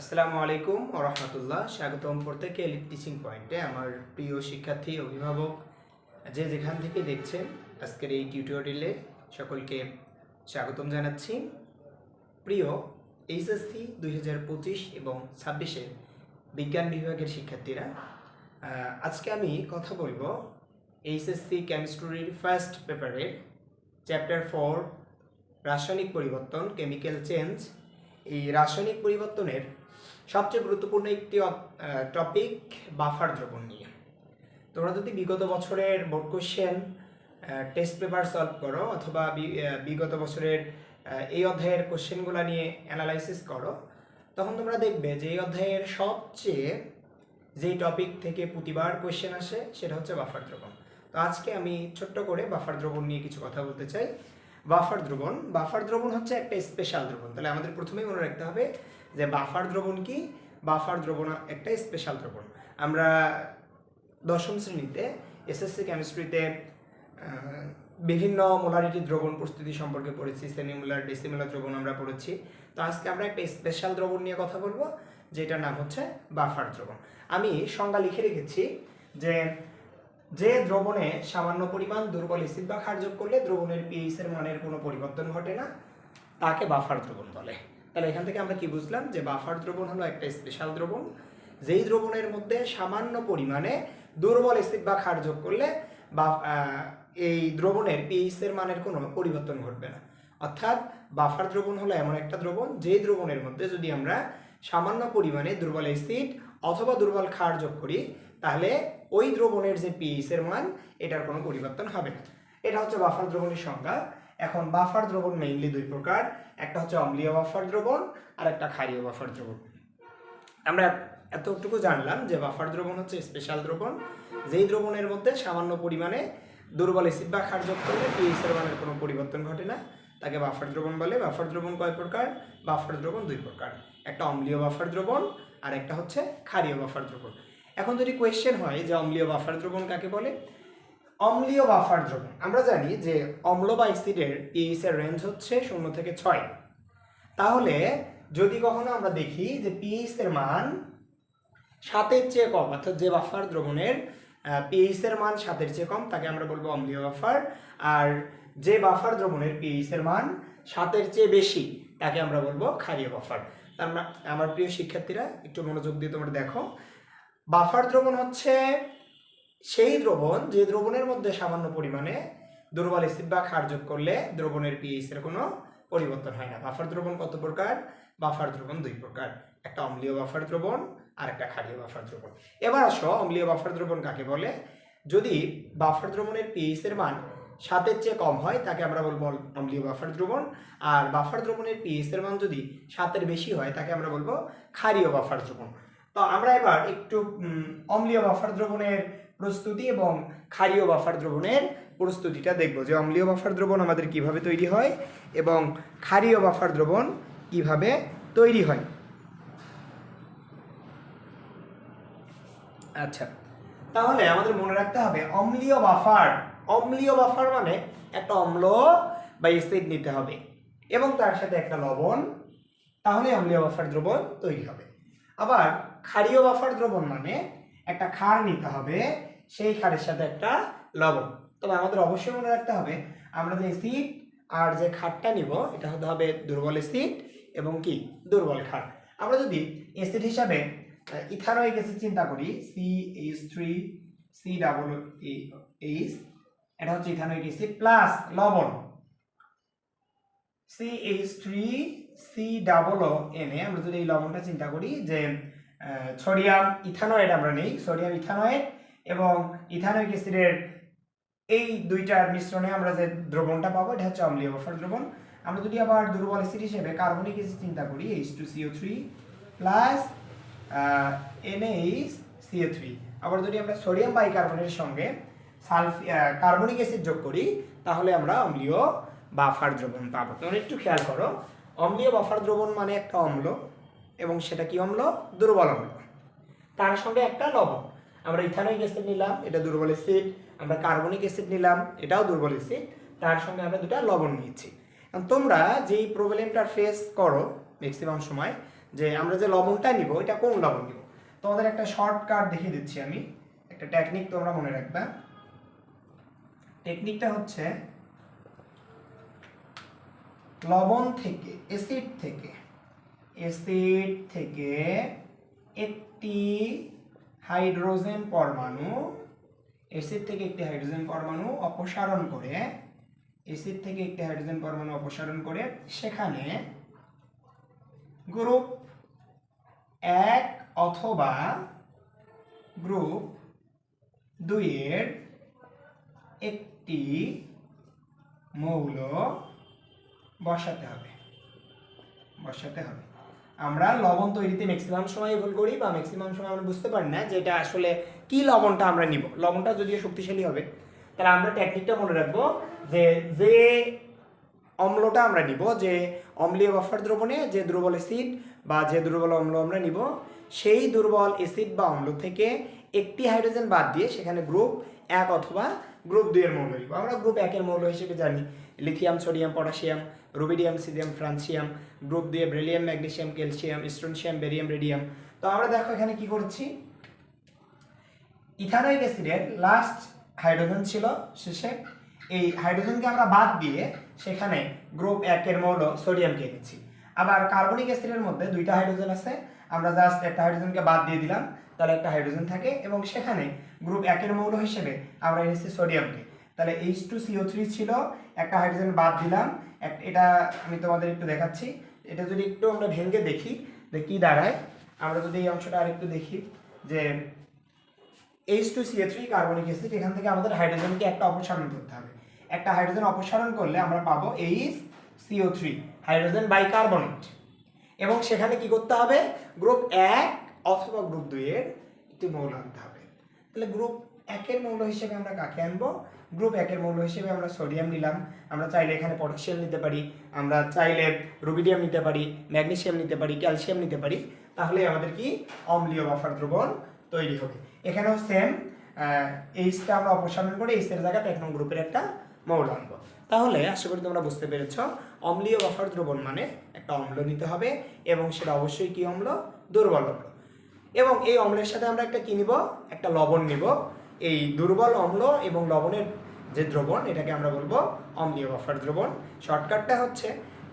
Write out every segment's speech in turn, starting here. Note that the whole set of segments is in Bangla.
আসসালামু আলাইকুম ও রহমতুল্লাহ। স্বাগতম প্রত্যেকে এলিট টিচিং পয়েন্টে আমার প্রিয় শিক্ষার্থী, অভিভাবক যে যেখান থেকে দেখছেন আজকের এই টিউটোরিয়ালে সকলকে স্বাগতম জানাচ্ছি। প্রিয় এইচএসসি দুই হাজার পঁচিশ এবং ছাব্বিশের বিজ্ঞান বিভাগের শিক্ষার্থীরা আজকে আমি কথা বলব এইচএসসি কেমিস্ট্রির ফার্স্ট পেপারের চ্যাপ্টার ফোর রাসায়নিক পরিবর্তন কেমিক্যাল চেঞ্জ এই রাসায়নিক পরিবর্তনের সবচেয়ে গুরুত্বপূর্ণ একটি টপিক বাফার দ্রবণ নিয়ে। তোমরা যদি বিগত বছরের board question test paper solve করো অথবা বিগত বছরের এই অধ্যায়ের কোশ্চেনগুলো নিয়ে অ্যানালাইসিস করো, তখন তোমরা দেখবে যে এই অধ্যায়ের সবচেয়ে যেই টপিক থেকে প্রতিবার কোশ্চেন আসে, সেটা হচ্ছে বাফার দ্রবণ। তো আজকে আমি ছোট্ট করে বাফার দ্রবণ নিয়ে কিছু কথা বলতে চাই। বাফার দ্রবণ বাফার দ্রবণ হচ্ছে একটা স্পেশাল দ্রবণ। তাহলে আমাদের প্রথমেই মনে রাখতে হবে যে বাফার দ্রবণ কি? বাফার দ্রবণ একটা স্পেশাল দ্রবণ। আমরা দশম শ্রেণীতে এসএসসি কেমিস্ট্রিতে বিভিন্ন মোলারিটি দ্রবণ প্রস্তুতি সম্পর্কে পড়েছি সেমিমুলার ডিসিমুলার দ্রবণ আমরা পড়েছি। তো আজকে আমরা একটা স্পেশাল দ্রবণ নিয়ে কথা বলব, যেটার নাম হচ্ছে বাফার দ্রবণ। আমি সংজ্ঞা লিখে রেখেছি যে যে দ্রবণে সামান্য পরিমাণ দুর্বল এসিড বা ক্ষার যোগ করলে দ্রবণের পিএইচ এর মানের কোনো পরিবর্তন ঘটে না, তাকে বাফার দ্রবণ বলে। তাহলে এখান থেকে আমরা কি বুঝলাম? যে বাফার দ্রবণ হলো একটা স্পেশাল দ্রবণ, যেই দ্রবণের মধ্যে সামান্য পরিমাণে দুর্বল এসিড বা ক্ষার যোগ করলে বা এই দ্রবণের পিএইচ এর মানের কোনো পরিবর্তন ঘটবে না। অর্থাৎ বাফার দ্রবণ হলো এমন একটা দ্রবণ, যেই দ্রবণের মধ্যে যদি আমরা সামান্য পরিমাণে দুর্বল এসিড অথবা দুর্বল ক্ষার যোগ করি, তাহলে ওই দ্রবণের যে পিএইচ এর মান, এটার কোনো পরিবর্তন হবে না। এটা হচ্ছে বাফার দ্রবণের সংজ্ঞা। এখন বাফার দ্রবণ মেইনলি দুই প্রকার। একটা হচ্ছে অম্লীয় বাফার দ্রবণ, আর একটা ক্ষারীয় বাফার দ্রবণ। আমরা এতটুকু জানলাম যে বাফার দ্রবণ হচ্ছে স্পেশাল দ্রবণ। যেই দ্রবণের মধ্যে সামান্য পরিমাণে দুর্বল এসিড বা ক্ষার যোগ করলে পিএইচ এর মানের কোনো পরিবর্তন ঘটে না। তাকে বাফার দ্রবণ বলে। বাফার দ্রবণ কয় প্রকার? বাফার দ্রবণ দুই প্রকার। একটা অম্লীয় বাফার দ্রবণ, আর একটা হচ্ছে ক্ষারীয় বাফার দ্রবণ। এখন যদি কোয়েশ্চেন হয় যে অম্লীয় বাফার দ্রবণ কাকে বলে? অম্লীয় বাফার দ্রবণ। আমরা জানি যে অম্ল বা অ্যাসিডের পিএইচ এর রেঞ্জ হচ্ছে শূন্য থেকে ছয়। তাহলে যদি কখনো আমরা দেখি যে পিএইচ এর মান সাতের চেয়ে কম, অর্থাৎ যে বাফার দ্রবণের পিএইচ এর মান সাতের চেয়ে কম, তাকে আমরা বলব অম্লীয় বাফার। আর যে বাফার দ্রবণের পিএইচ এর মান সাতের চেয়ে বেশি, তাকে আমরা বলব ক্ষারীয় বাফার। তার মা- আমার প্রিয় শিক্ষার্থীরা, একটু মনোযোগ দিয়ে তোমরা দেখো। বাফার দ্রবণ হচ্ছে সেই দ্রবণ যে দ্রবণের মধ্যে সামান্য পরিমাণে দুর্বল এসিড বা ক্ষার যোগ করলে দ্রবণের পিএইচ এর কোনো পরিবর্তন হয় না। বাফার দ্রবণ কত প্রকার? বাফার দ্রবণ দুই প্রকার। একটা অম্লীয় বাফার দ্রবণ আর একটা ক্ষারীয় বাফার দ্রবণ। এবার আসো, অম্লীয় বাফার দ্রবণ কাকে বলে? যদি বাফার দ্রবণের পিএইচ এর মান সাতের চেয়ে কম হয়, তাকে আমরা বলব অম্লীয় বাফার দ্রবণ। আর বাফার দ্রবণের পিএইচ এর মান যদি সাতের বেশি হয়, তাকে আমরা বলব ক্ষারীয় বাফার দ্রবণ। তো আমরা এবার একটু অম্লীয় বাফার দ্রবণের প্রস্তুতি এবং ক্ষারীয় বাফার দ্রবণের প্রস্তুতিটা দেখব যে অম্লীয় বাফার দ্রবণ আমাদের কীভাবে তৈরি হয় এবং ক্ষারীয় বাফার দ্রবণ কীভাবে তৈরি হয়। আচ্ছা তাহলে আমাদের মনে রাখতে হবে অম্লীয় বাফার অম্লীয় বাফার মানে একটা অম্ল বা এসিড নিতে হবে এবং তার সাথে একটা লবণ, তাহলে অম্লীয় বাফার দ্রবণ তৈরি হবে। আবার ক্ষারীয় বাফার দ্রবণ মানে একটা ক্ষার নিতে হবে, সেই ক্ষারের সাথে একটা লবণ। তবে আমাদের অবশ্যই মনে রাখতে হবে, আমরা যে সিট আর যে ক্ষারটা নিব, এটা হতে হবে দুর্বল অ্যাসিড এবং কি? দুর্বল খাট আমরা যদি অ্যাসিড হিসাবে ইথানোয়িক অ্যাসিড চিন্তা করি C H three C double H এটা হচ্ছে ইথানোয়িক অ্যাসিড প্লাস লবণ। C H three C double N A আমরা যদি এই লবণটা চিন্তা করি যে সোডিয়াম ইথানয়েড আমরা নেই, সোডিয়াম ইথানয়েড এবং ইথানোয়িক অ্যাসিডের এই দুইটার মিশ্রণে আমরা যে দ্রবণটা পাবো, এটা হচ্ছে অম্লীয় বাফার দ্রবণ। আমরা যদি আবার দুর্বল অ্যাসিড হিসেবে কার্বনিক অ্যাসিড চিন্তা করি H two CO three plus NH CO three আবার যদি আমরা সোডিয়াম বাইকার্বনের সঙ্গে সালফি কার্বনিক অ্যাসিড যোগ করি, তাহলে আমরা অম্লীয় বাফার দ্রবণ পাবো। তোমরা একটু খেয়াল করো, অম্লীয় বাফার দ্রবণ মানে একটা অম্ল এবং সেটা কি অম্ল? দুর্বল অম্ল। তার সঙ্গে একটা লবণ। আমরা ইথানোয়িক অ্যাসিড নিলাম, এটা দুর্বল অ্যাসিড। আমরা কার্বনিক অ্যাসিড নিলাম, এটাও দুর্বল অ্যাসিড। তার সঙ্গে আমরা দুটা লবণ নিয়েছি। তোমরা যেই প্রবলেমটা ফেস করো ম্যাক্সিমাম সময়, যে আমরা যে লবণটা নিব, এটা কোন লবণ নিব? তোমাদের একটা শর্টকাট দেখিয়ে দিচ্ছি আমি। একটা টেকনিক তোমরা মনে রাখবা। টেকনিকটা হচ্ছে লবণ থেকে অ্যাসিড থেকে অ্যাসিড থেকে একটি হাইড্রোজেন পরমাণু অ্যাসিড থেকে একটি হাইড্রোজেন পরমাণু অপসারণ করে অ্যাসিড থেকে একটি হাইড্রোজেন পরমাণু অপসারণ করে, সেখানে গ্রুপ এক অথবা গ্রুপ দুইয়ের একটি মৌল বসাতে হবে। বসাতে হবে। আমরা লবণ তৈরিতে ম্যাক্সিমাম সময় ভুল করি বা ম্যাক্সিমাম সময় আমরা বুঝতে পারি না যে এটা আসলে কি লবণটা আমরা নিব। লবণটা যদিও শক্তিশালী হবে, তাহলে আমরা টেকনিকটা মনে রাখব যে যে অম্লটা আমরা নিব, যে অম্লীয় বাফার দ্রবণে যে দুর্বল অ্যাসিড বা যে দুর্বল অম্ল আমরা নিব, সেই দুর্বল অ্যাসিড বা অম্ল থেকে একটি হাইড্রোজেন বাদ দিয়ে সেখানে গ্রুপ এক অথবা গ্রুপ দুইয়ের মৌল নিব আমরা গ্রুপ একের মৌল হিসেবে জানি লিথিয়াম সোডিয়াম পটাশিয়াম রুবিডিয়াম সিডিয়াম ফ্রান্সিয়াম গ্রুপ দুয়ে beryllium magnesium calcium strontium barium radium তো আমরা দেখো এখানে কি করছি। ইথানোইক অ্যাসিডের লাস্ট হাইড্রোজেন ছিল শেষে। এই হাইড্রোজেনকে আমরা বাদ দিয়ে সেখানে গ্রুপ একের মৌল সোডিয়ামকে এনেছি। আবার কার্বনিক অ্যাসিডের মধ্যে দুইটা হাইড্রোজেন আছে। আমরা জাস্ট একটা হাইড্রোজেনকে বাদ দিয়ে দিলাম। তাহলে একটা হাইড্রোজেন থাকে এবং সেখানে গ্রুপ একের মৌল হিসেবে আমরা এনেছি সোডিয়ামকে তাহলে এইচ টু সিও থ্রি ছিল, একটা হাইড্রোজেন বাদ দিলাম। এটা আমি তোমাদের একটু দেখাচ্ছি। এটা যদি একটু আমরা ভেঙে দেখি, যে কী দাঁড়ায়, আমরা যদি এই অংশটা আরেকটু দেখি, যে H two CO three carbonic acid এখান থেকে আমাদের হাইড্রোজেনকে একটা অপসারণ করতে হবে। একটা হাইড্রোজেন অপসারণ করলে আমরা পাবো H CO three hydrogen bicarbonate এবং সেখানে কি করতে হবে? গ্রুপ এক অথবা গ্রুপ দুইয়ের একটি মৌল আনতে হবে। তাহলে গ্রুপ একের মৌল হিসেবে আমরা কাকে আনব? গ্রুপ একের মৌল হিসেবে আমরা সোডিয়াম নিলাম। আমরা চাইলে এখানে পটাশিয়াম নিতে পারি। আমরা চাইলে রুবিডিয়াম নিতে পারি ম্যাগনেসিয়াম নিতে পারি ক্যালসিয়াম নিতে পারি। তাহলে আমাদের কি? অম্লীয় বাফার দ্রবণ তৈরি হবে। এখানেও সেম এইচটা আমরা অপসারণ করে এইচের জায়গাতে এক নং গ্রুপের একটা মৌল আনব। তাহলে আশা করি তোমরা বুঝতে পেরেছ, অম্লীয় বাফার দ্রবণ মানে একটা অম্ল নিতে হবে এবং সেটা অবশ্যই কি অম্ল? দুর্বল অম্ল। এবং এই অম্লের সাথে আমরা একটা কি নিব? একটা লবণ নিব। এই দুর্বল অম্ল এবং লবণের যে দ্রবণ, এটাকে আমরা বলব অম্লীয় বাফার দ্রবণ। শর্টকাটটা হচ্ছে,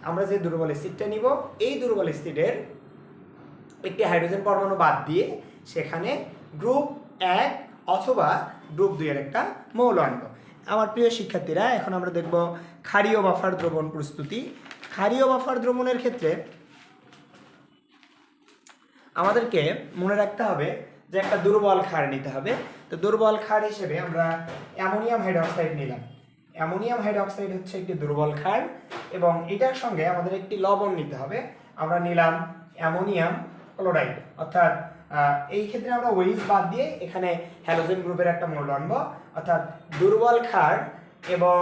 আমরা যে দুর্বল অ্যাসিডটা নিব, এই দুর্বল অ্যাসিডের একটি হাইড্রোজেন পরমাণু বাদ দিয়ে সেখানে গ্রুপ এক অথবা গ্রুপ দুইয়ের একটা মৌল আনব। আমার প্রিয় শিক্ষার্থীরা, এখন আমরা দেখব ক্ষারীয় বাফার দ্রবণ প্রস্তুতি। ক্ষারীয় বাফার দ্রবণের ক্ষেত্রে আমাদেরকে মনে রাখতে হবে যে একটা দুর্বল ক্ষার নিতে হবে। তো দুর্বল ক্ষার হিসেবে আমরা অ্যামোনিয়াম হাইড্রক্সাইড নিলাম। অ্যামোনিয়াম হাইড্রক্সাইড হচ্ছে একটি দুর্বল ক্ষার এবং এটার সঙ্গে আমাদের একটি লবণ নিতে হবে। আমরা নিলাম অ্যামোনিয়াম ক্লোরাইড। অর্থাৎ এই ক্ষেত্রে আমরা ওয়েজ বাদ দিয়ে এখানে হ্যালোজেন গ্রুপের একটা মূল্য আনব। অর্থাৎ দুর্বল ক্ষার এবং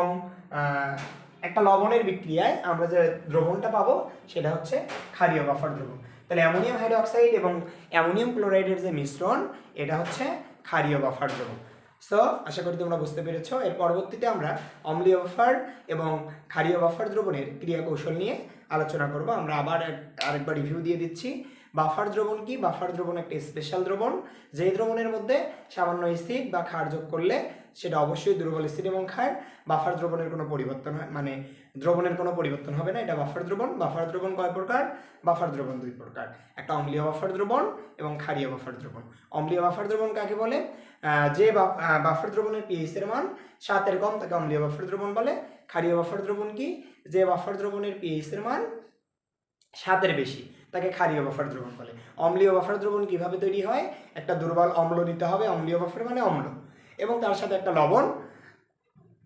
একটা লবণের বিক্রিয়ায় আমরা যে দ্রবণটা পাবো সেটা হচ্ছে ক্ষারীয় বাফার দ্রবণ। তাহলে অ্যামোনিয়াম হাইড্রক্সাইড এবং অ্যামোনিয়াম ক্লোরাইডের যে মিশ্রণ, এটা হচ্ছে ক্ষারীয় বাফার দ্রবণ। সো আশা করি তোমরা বুঝতে পেরেছ। এর পরবর্তীতে আমরা অম্লীয় বাফার এবং ক্ষারীয় বাফার দ্রবণের ক্রিয়া কৌশল নিয়ে আলোচনা করব। আমরা আবার আরেকবার রিভিউ দিয়ে দিচ্ছি। বাফার দ্রবণ কি? বাফার দ্রবণ একটা স্পেশাল দ্রবণ। যেই দ্রবণের মধ্যে সামান্য স্থির বা ক্ষার যোগ করলে সেটা অবশ্যই দুর্বল অ্যাসিড এবং ক্ষার বাফার দ্রবণের কোনো পরিবর্তন হয় মানে দ্রবণের কোনো পরিবর্তন হবে না। এটা বাফার দ্রবণ। বাফার দ্রবণ কয় প্রকার? বাফার দ্রবণ দুই প্রকার। একটা অম্লীয় বাফার দ্রবণ এবং ক্ষারীয় বাফার দ্রবণ। অম্লীয় বাফার দ্রবণ কাকে বলে? যে বাফার দ্রবণের পিএইচ এর মান সাতের কম, তাকে অম্লীয় বাফার দ্রবণ বলে। ক্ষারীয় বাফার দ্রবণ কি? যে বাফার দ্রবণের পিএইচ এর মান সাতের বেশি, তাকে ক্ষারীয় বাফার দ্রবণ বলে। অম্লীয় বাফার দ্রবণ কীভাবে তৈরি হয়? একটা দুর্বল অম্ল নিতে হবে। অম্লীয় বাফার মানে অম্ল। এবং তার সাথে একটা লবণ।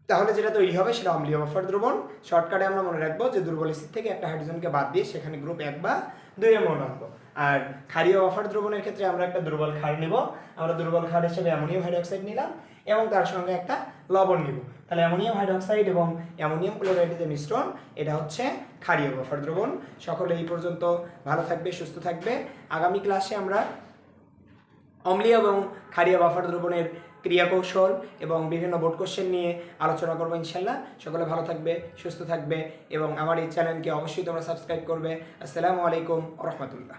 তাহলে যেটা তৈরি হবে সেটা অম্লীয় বাফার দ্রবণ। শর্টকাটে আমরা মনে রাখব যে দুর্বল অ্যাসিড থেকে একটা হাইড্রোজেনকে বাদ দিয়ে সেখানে গ্রুপ এক বা দুইয়ের মৌল আনব। আর ক্ষারীয় বাফার দ্রবণের ক্ষেত্রে আমরা একটা দুর্বল ক্ষার নিব। আমরা দুর্বল ক্ষার হিসেবে অ্যামোনিয়াম হাইড্রোক্সাইড নিলাম এবং তার সঙ্গে একটা লবণ নিব। তাহলে অ্যামোনিয়াম হাইড্রোক্সাইড এবং অ্যামোনিয়াম ক্লোরাইডের যে মিশ্রণ, এটা হচ্ছে ক্ষারীয় বাফার দ্রবণ। সকলে এই পর্যন্ত ভালো থাকবে, সুস্থ থাকবে। আগামী ক্লাসে আমরা অম্লীয় এবং ক্ষারীয় বাফার দ্রবণের ক্রিয়া কৌশল এবং বিভিন্ন বোর্ড কোশ্চেন নিয়ে আলোচনা করব ইনশাল্লাহ। সকলে ভালো থাকবে, সুস্থ থাকবে এবং আমার এই চ্যানেলকে অবশ্যই তোমরা সাবস্ক্রাইব করবে। আসসালামু আলাইকুম রহমতুল্লাহ।